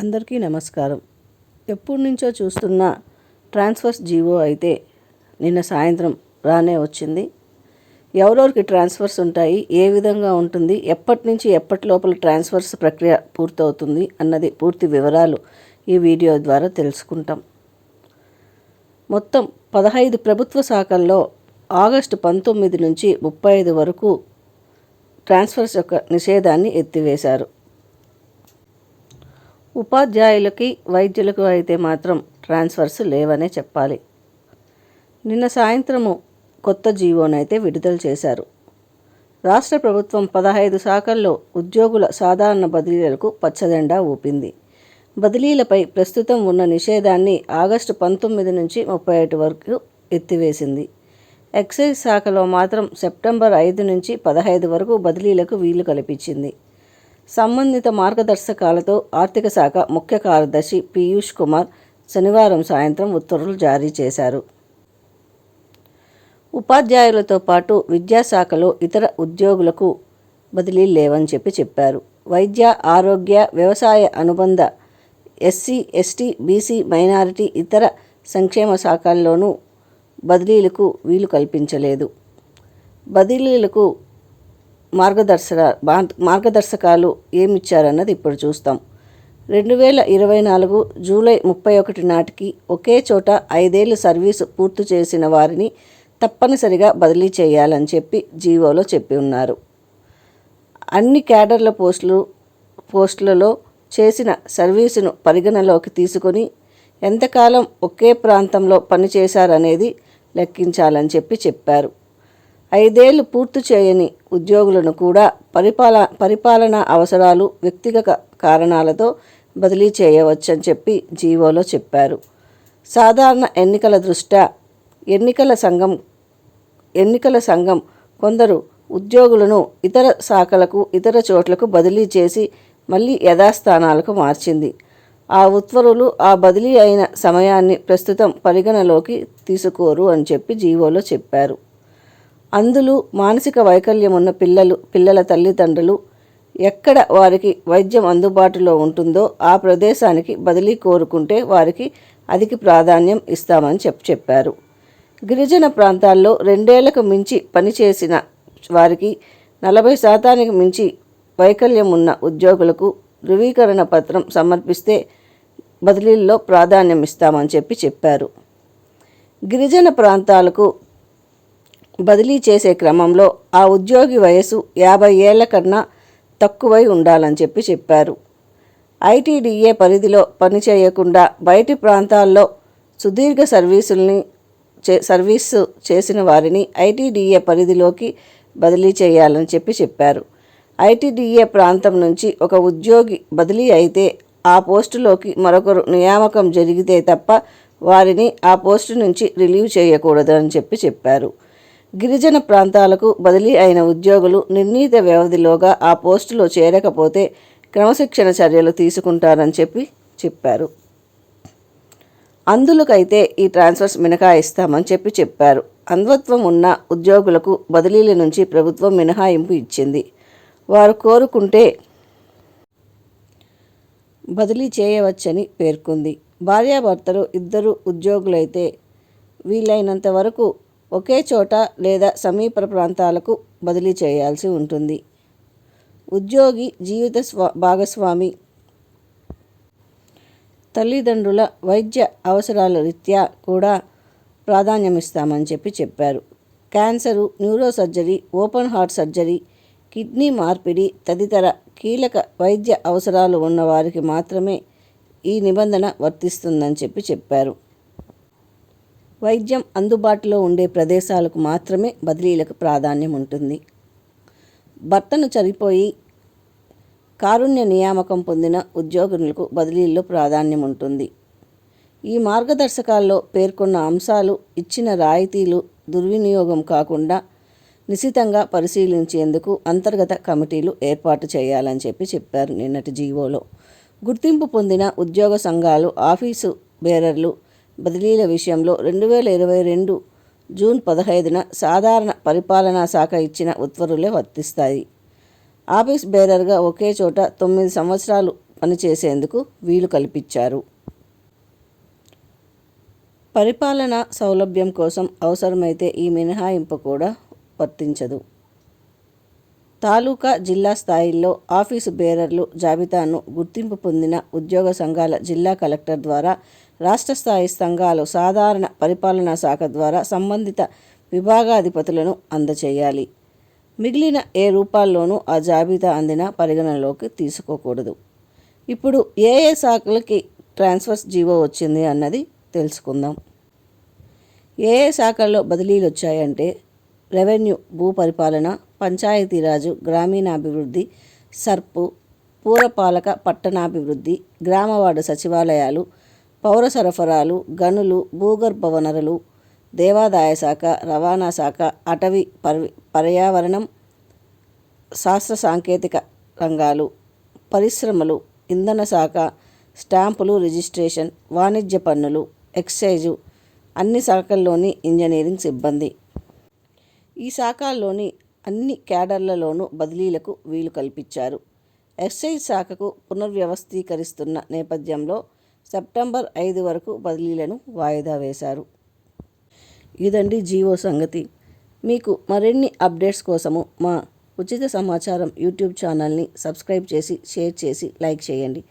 అందరికీ నమస్కారం. ఎప్పటి నుంచో చూస్తున్న ట్రాన్స్ఫర్స్ జీవో అయితే నిన్న సాయంత్రం రానే వచ్చింది. ఎవరెవరికి ట్రాన్స్ఫర్స్ ఉంటాయి ఏ విధంగా ఉంటుంది ఎప్పటి నుంచి ఎప్పటి లోపల ట్రాన్స్ఫర్స్ ప్రక్రియ పూర్తవుతుంది అన్నది పూర్తి వివరాలు ఈ వీడియో ద్వారా తెలుసుకుంటాం. మొత్తం పదహైదు ప్రభుత్వ శాఖల్లో ఆగస్టు పంతొమ్మిది నుంచి ముప్పై ఐదు వరకు ట్రాన్స్ఫర్స్ యొక్క నిషేధాన్ని ఎత్తివేశారు. ఉపాధ్యాయులకి వైద్యులకు అయితే మాత్రం ట్రాన్స్ఫర్స్ లేవనే చెప్పాలి. నిన్న సాయంత్రము కొత్త జీవోనైతే విడుదల చేశారు. రాష్ట్ర ప్రభుత్వం పదహైదు శాఖల్లో ఉద్యోగుల సాధారణ బదిలీలకు పచ్చజెండా ఊపింది. బదిలీలపై ప్రస్తుతం ఉన్న నిషేధాన్ని ఆగస్టు పంతొమ్మిది నుంచి ముప్పై ఒకటి వరకు ఎత్తివేసింది. ఎక్సైజ్ శాఖలో మాత్రం సెప్టెంబర్ ఐదు నుంచి పదహైదు వరకు బదిలీలకు వీలు కల్పించింది. సంబంధిత మార్గదర్శకాలతో ఆర్థిక శాఖ ముఖ్య కార్యదర్శి పీయూష్ కుమార్ శనివారం సాయంత్రం ఉత్తర్వులు జారీ చేశారు. ఉపాధ్యాయులతో పాటు విద్యాశాఖలో ఇతర ఉద్యోగులకు బదిలీలు లేవని చెప్పి చెప్పారు. వైద్య ఆరోగ్య వ్యవసాయ అనుబంధ ఎస్సీ ఎస్టీ బీసీ మైనారిటీ ఇతర సంక్షేమ శాఖల్లోనూ బదిలీలకు వీలు కల్పించలేదు. బదిలీలకు మార్గదర్శక మార్గదర్శకాలు ఏమిచ్చారన్నది ఇప్పుడు చూస్తాం. రెండు వేల ఇరవై నాలుగు జూలై ముప్పై ఒకటి నాటికి ఒకే చోట ఐదేళ్ళు సర్వీసు పూర్తి చేసిన వారిని తప్పనిసరిగా బదిలీ చేయాలని చెప్పి జీవోలో చెప్పి ఉన్నారు. అన్ని క్యాడర్ల పోస్టులు పోస్టులలో చేసిన సర్వీసును పరిగణలోకి తీసుకొని ఎంతకాలం ఒకే ప్రాంతంలో పనిచేశారనేది లెక్కించాలని చెప్పి చెప్పారు. ఐదేళ్ళు పూర్తి చేయని ఉద్యోగులను కూడా పరిపాల పరిపాలనా అవసరాలు వ్యక్తిగత కారణాలతో బదిలీ చేయవచ్చని చెప్పి జీవోలో చెప్పారు. సాధారణ ఎన్నికల దృష్ట్యా ఎన్నికల సంఘం ఎన్నికల సంఘం కొందరు ఉద్యోగులను ఇతర శాఖలకు ఇతర చోట్లకు బదిలీ చేసి మళ్ళీ యథాస్థానాలకు మార్చింది. ఆ ఉత్తర్వులు ఆ బదిలీ అయిన సమయాన్ని ప్రస్తుతం పరిగణలోకి తీసుకోరు అని చెప్పి జీవోలో చెప్పారు. అందులో మానసిక వైకల్యం ఉన్న పిల్లలు పిల్లల తల్లిదండ్రులు ఎక్కడ వారికి వైద్యం అందుబాటులో ఉంటుందో ఆ ప్రదేశానికి బదిలీ కోరుకుంటే వారికి అధిక ప్రాధాన్యం ఇస్తామని చెప్పి చెప్పారు. గిరిజన ప్రాంతాల్లో రెండేళ్ళకు మించి పనిచేసిన వారికి నలభై శాతానికి మించి వైకల్యం ఉన్న ఉద్యోగులకు ధృవీకరణ పత్రం సమర్పిస్తే బదిలీల్లో ప్రాధాన్యం ఇస్తామని చెప్పి చెప్పారు. గిరిజన ప్రాంతాలకు బదిలీ చేసే క్రమంలో ఆ ఉద్యోగి వయసు యాభై ఏళ్ళ కన్నా తక్కువై ఉండాలని చెప్పి చెప్పారు. ఐటీడీఏ పరిధిలో పనిచేయకుండా బయటి ప్రాంతాల్లో సుదీర్ఘ సర్వీసుల్ని చే సర్వీసు చేసిన వారిని ఐటీడీఏ పరిధిలోకి బదిలీ చేయాలని చెప్పి చెప్పారు. ఐటీడీఏ ప్రాంతం నుంచి ఒక ఉద్యోగి బదిలీ అయితే ఆ పోస్టులోకి మరొకరు నియామకం జరిగితే తప్ప వారిని ఆ పోస్టు నుంచి రిలీవ్ చేయకూడదు అని చెప్పి చెప్పారు. గిరిజన ప్రాంతాలకు బదిలీ అయిన ఉద్యోగులు నిర్ణీత వ్యవధిలోగా ఆ పోస్టులో చేరకపోతే క్రమశిక్షణ చర్యలు తీసుకుంటారని చెప్పి చెప్పారు. అందులకైతే ఈ ట్రాన్స్ఫర్స్ మినహాయిస్తామని చెప్పి చెప్పారు. అంధత్వం ఉన్న ఉద్యోగులకు బదిలీల నుంచి ప్రభుత్వం మినహాయింపు ఇచ్చింది. వారు కోరుకుంటే బదిలీ చేయవచ్చని పేర్కొంది. భార్యాభర్తలు ఇద్దరు ఉద్యోగులైతే వీలైనంత వరకు ఒకే చోట లేదా సమీప ప్రాంతాలకు బదిలీ చేయాల్సి ఉంటుంది. ఉద్యోగి జీవిత స్వా భాగస్వామి తల్లిదండ్రుల వైద్య అవసరాల రీత్యా కూడా ప్రాధాన్యమిస్తామని చెప్పి చెప్పారు. Cancer neuro surgery open heart surgery kidney మార్పిడి తదితర కీలక వైద్య అవసరాలు ఉన్నవారికి మాత్రమే ఈ నిబంధన వర్తిస్తుందని చెప్పి చెప్పారు. వైద్యం అందుబాటులో ఉండే ప్రదేశాలకు మాత్రమే బదిలీలకు ప్రాధాన్యం ఉంటుంది. భర్తను చనిపోయి కారుణ్య నియామకం పొందిన ఉద్యోగులకు బదిలీల్లో ప్రాధాన్యం ఉంటుంది. ఈ మార్గదర్శకాల్లో పేర్కొన్న అంశాలు ఇచ్చిన రాయితీలు దుర్వినియోగం కాకుండా నిశితంగా పరిశీలించేందుకు అంతర్గత కమిటీలు ఏర్పాటు చేయాలని చెప్పి చెప్పారు నిన్నటి జీవోలో. గుర్తింపు పొందిన ఉద్యోగ సంఘాలు ఆఫీసు బేరర్లు బదిలీల విషయంలో రెండు వేల ఇరవై రెండు జూన్ పదహైదున సాధారణ పరిపాలనా శాఖ ఇచ్చిన ఉత్తర్వులే వర్తిస్తాయి. ఆఫీస్ బేరర్గా ఒకే చోట తొమ్మిది సంవత్సరాలు పనిచేసేందుకు వీలు కల్పించారు. పరిపాలన సౌలభ్యం కోసం అవసరమైతే ఈ మినహాయింపు కూడా వర్తించదు. తాలూకా జిల్లా స్థాయిల్లో ఆఫీసు బేరర్లు జాబితాను గుర్తింపు పొందిన ఉద్యోగ సంఘాల జిల్లా కలెక్టర్ ద్వారా రాష్ట్ర స్థాయి సంఘాలు సాధారణ పరిపాలనా శాఖ ద్వారా సంబంధిత విభాగాధిపతులను అందచేయాలి. మిగిలిన ఏ రూపాల్లోనూ ఆ జాబితా అందిన పరిగణనలోకి తీసుకోకూడదు. ఇప్పుడు ఏ ఏ శాఖలకి ట్రాన్స్ఫర్స్ జీవో వచ్చింది అన్నది తెలుసుకుందాం. ఏ ఏ శాఖల్లో బదిలీలు వచ్చాయంటే రెవెన్యూ భూ పరిపాలన పంచాయతీరాజు గ్రామీణాభివృద్ధి సర్పు పూరపాలక పట్టణాభివృద్ధి గ్రామవార్డు సచివాలయాలు పౌర సరఫరాలు గనులు భూగర్భ వనరులు దేవాదాయ శాఖ రవాణా శాఖ అటవీ పర్వి పర్యావరణం శాస్త్ర సాంకేతిక రంగాలు పరిశ్రమలు ఇంధన శాఖ స్టాంపులు రిజిస్ట్రేషన్ వాణిజ్య పన్నులు ఎక్సైజు అన్ని శాఖల్లోని ఇంజనీరింగ్ సిబ్బంది. ఈ శాఖల్లోని అన్ని క్యాడర్లలోనూ బదిలీలకు వీలు కల్పించారు. ఎక్సైజ్ శాఖకు పునర్వ్యవస్థీకరిస్తున్న నేపథ్యంలో సెప్టెంబర్ ఐదు వరకు బదిలీలను వాయిదా వేశారు. ఇదండి జీవో సంగతి. మీకు మరిన్ని అప్డేట్స్ కోసము మా ఉచిత సమాచారం యూట్యూబ్ ఛానల్ని సబ్స్క్రైబ్ చేసి షేర్ చేసి లైక్ చేయండి.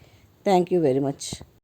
Thank you very much.